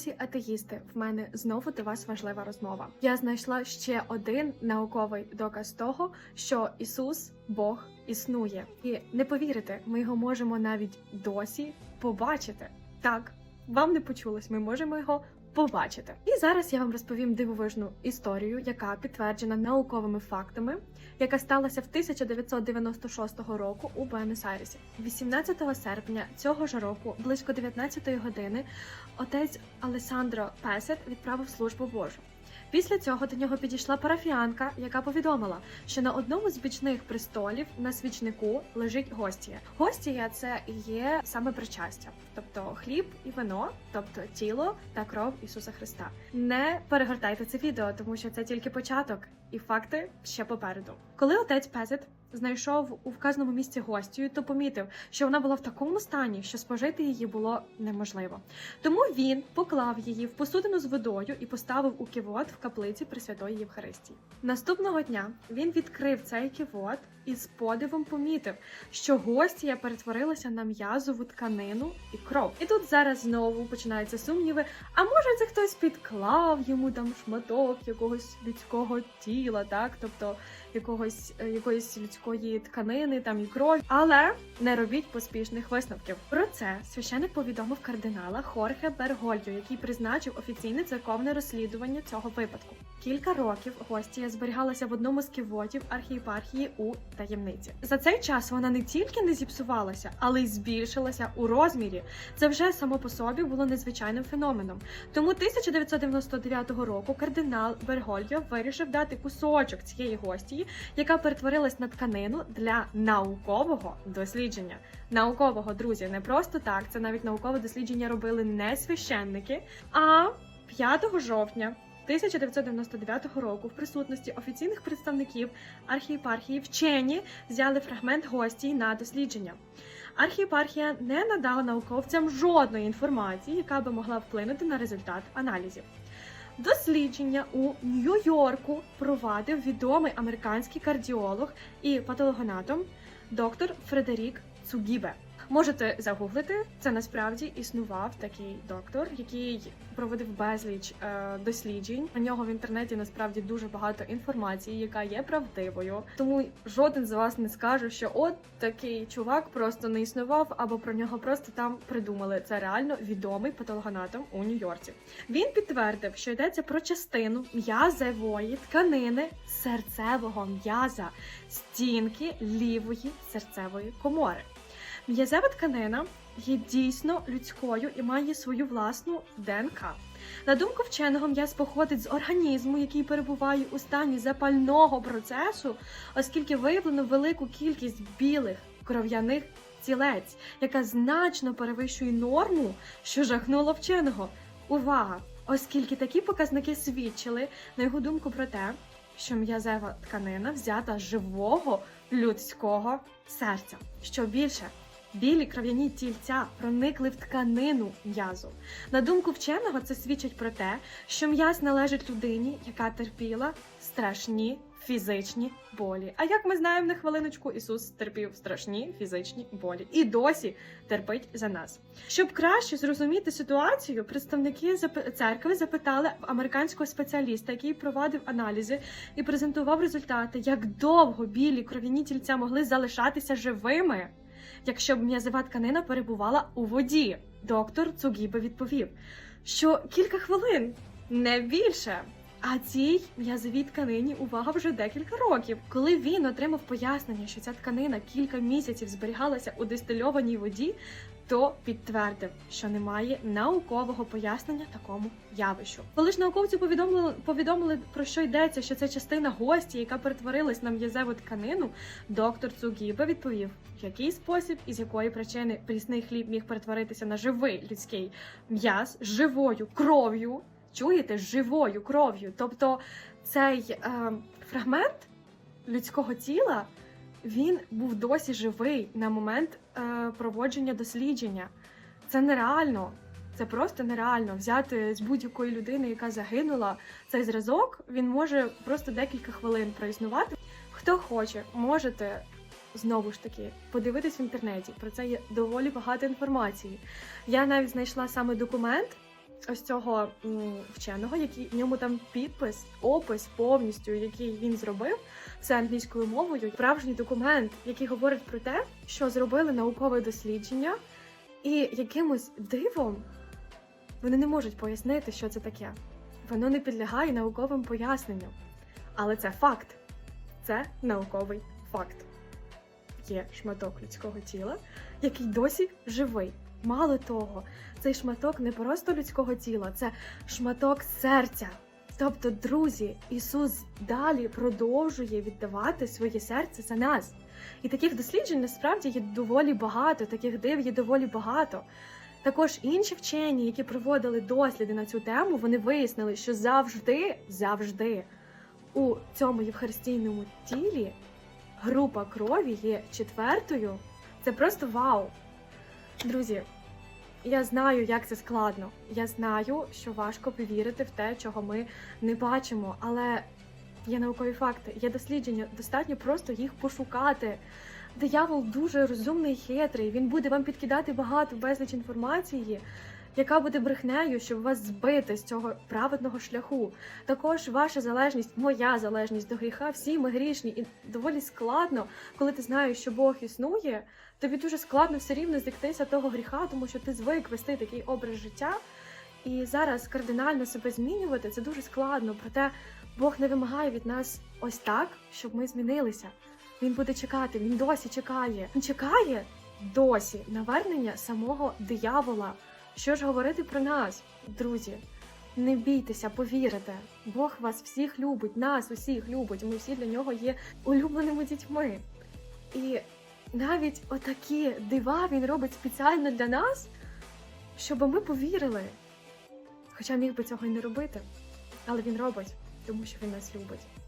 Друзі, атеїсти, в мене знову до вас важлива розмова. Я знайшла ще один науковий доказ того, що Ісус Бог існує, і не повірите, ми його можемо навіть досі побачити. Так, вам не почулось, ми можемо його побачити. І зараз я вам розповім дивовижну історію, яка підтверджена науковими фактами, яка сталася в 1996 року у Буенос-Айресі. 18 серпня цього ж року, близько 19 години, отець Алесандро Песет відправив службу Божу. Після цього до нього підійшла парафіянка, яка повідомила, що на одному з бічних престолів на свічнику лежить гостія. Гостія це є саме причастя, тобто хліб і вино, тобто тіло та кров Ісуса Христа. Не перегортайте це відео, тому що це тільки початок, і факти ще попереду. Коли отець Пезет знайшов у вказаному місці гостію, то помітив, що вона була в такому стані, що спожити її було неможливо. Тому він поклав її в посудину з водою і поставив у ківот в каплиці Пресвятої Євхаристії. Наступного дня він відкрив цей ківот і з подивом помітив, що гостія перетворилася на м'язову тканину і кров. І тут зараз знову починаються сумніви. А може, це хтось підклав йому там шматок якогось людського тіла, так тобто якогось е, якоїсь людської тканини там і крові. Але не робіть поспішних висновків. Про це священик повідомив кардинала Хорхе Бергольо, який призначив офіційне церковне розслідування цього випадку. Кілька років гостія зберігалася в одному з кивотів архієпархії у таємниці. За цей час вона не тільки не зіпсувалася, але й збільшилася у розмірі. Це вже само по собі було незвичайним феноменом. Тому 1999 року кардинал Бергольо вирішив дати кусочок цієї гостії, яка перетворилась на тканину для наукового дослідження. Наукового друзі, не просто так. Це навіть наукове дослідження робили не священники, а 5 жовтня. 1999 року в присутності офіційних представників архієпархії вчені взяли фрагмент гостій на дослідження. Архієпархія не надала науковцям жодної інформації, яка би могла вплинути на результат аналізів. Дослідження у Нью-Йорку провадив відомий американський кардіолог і патологоанатом доктор Фредерік Цугібе. Можете загуглити, це насправді існував такий доктор, який проводив безліч е, досліджень. Про нього в інтернеті насправді дуже багато інформації, яка є правдивою. Тому жоден з вас не скаже, що от такий чувак просто не існував, або про нього просто там придумали. Це реально відомий патологоанатом у Нью-Йорці. Він підтвердив, що йдеться про частину м'язевої тканини серцевого м'яза стінки лівої серцевої комори. М'язева тканина є дійсно людською і має свою власну ДНК. На думку вченого, м'яз походить з організму, який перебуває у стані запального процесу, оскільки виявлено велику кількість білих кров'яних цілець, яка значно перевищує норму, що жахнуло вченого. Увага! Оскільки такі показники свідчили, на його думку, про те, що м'язева тканина взята з живого людського серця. Що більше, білі кров'яні тільця проникли в тканину м'язу. На думку вченого, це свідчить про те, що м'яз належить людині, яка терпіла страшні фізичні болі. А як ми знаємо на хвилиночку, Ісус терпів страшні фізичні болі і досі терпить за нас. Щоб краще зрозуміти ситуацію, представники церкви запитали американського спеціаліста, який провадив аналізи і презентував результати, як довго білі кров'яні тільця могли залишатися живими, якщо б м'язова тканина перебувала у воді. Доктор Цугібе відповів, що кілька хвилин, не більше. А цій м'язовій тканині увага вже декілька років. Коли він отримав пояснення, що ця тканина кілька місяців зберігалася у дистильованій воді, то підтвердив, що немає наукового пояснення такому явищу. Коли ж науковці повідомили, повідомили про що йдеться, що це частина гості, яка перетворилась на м'язеву тканину, доктор Цугібе відповів, в який спосіб і з якої причини прісний хліб міг перетворитися на живий людський м'яз живою кров'ю. Чуєте, живою кров'ю. Тобто цей е, фрагмент людського тіла він був досі живий на момент е, проводження дослідження. Це нереально. Це просто нереально взяти з будь-якої людини, яка загинула цей зразок. Він може просто декілька хвилин проіснувати. Хто хоче, можете знову ж таки подивитись в інтернеті. Про це є доволі багато інформації. Я навіть знайшла саме документ, ось цього вченого, який в ньому там підпис, опис повністю, який він зробив, все англійською мовою. Справжній документ, який говорить про те, що зробили наукове дослідження, і якимось дивом вони не можуть пояснити, що це таке. Воно не підлягає науковим поясненням. Але це факт. Це науковий факт. Є шматок людського тіла, який досі живий. Мало того, цей шматок не просто людського тіла, це шматок серця. Тобто, друзі, Ісус далі продовжує віддавати своє серце за нас. І таких досліджень насправді є доволі багато, таких див є доволі багато. Також інші вчені, які проводили досліди на цю тему, вони вияснили, що завжди, завжди у цьому євхаристійному тілі група крові є четвертою. Це просто вау. Друзі, я знаю, як це складно. Я знаю, що важко повірити в те, чого ми не бачимо, але є наукові факти, є дослідження, достатньо просто їх пошукати. Диявол дуже розумний хитрий. Він буде вам підкидати багато безліч інформації, яка буде брехнею, щоб вас збити з цього праведного шляху. Також ваша залежність, моя залежність до гріха, всі ми грішні, і доволі складно, коли ти знаєш, що Бог існує. Тобі дуже складно все рівно зріктися того гріха, тому що ти звик вести такий образ життя. І зараз кардинально себе змінювати це дуже складно. Проте Бог не вимагає від нас ось так, щоб ми змінилися. Він буде чекати, він досі чекає. Він чекає досі навернення самого диявола. Що ж говорити про нас, друзі? Не бійтеся, повірите. Бог вас всіх любить, нас усіх любить. Ми всі для нього є улюбленими дітьми. І навіть отакі дива він робить спеціально для нас, щоб ми повірили. Хоча міг би цього і не робити, але він робить, тому що він нас любить.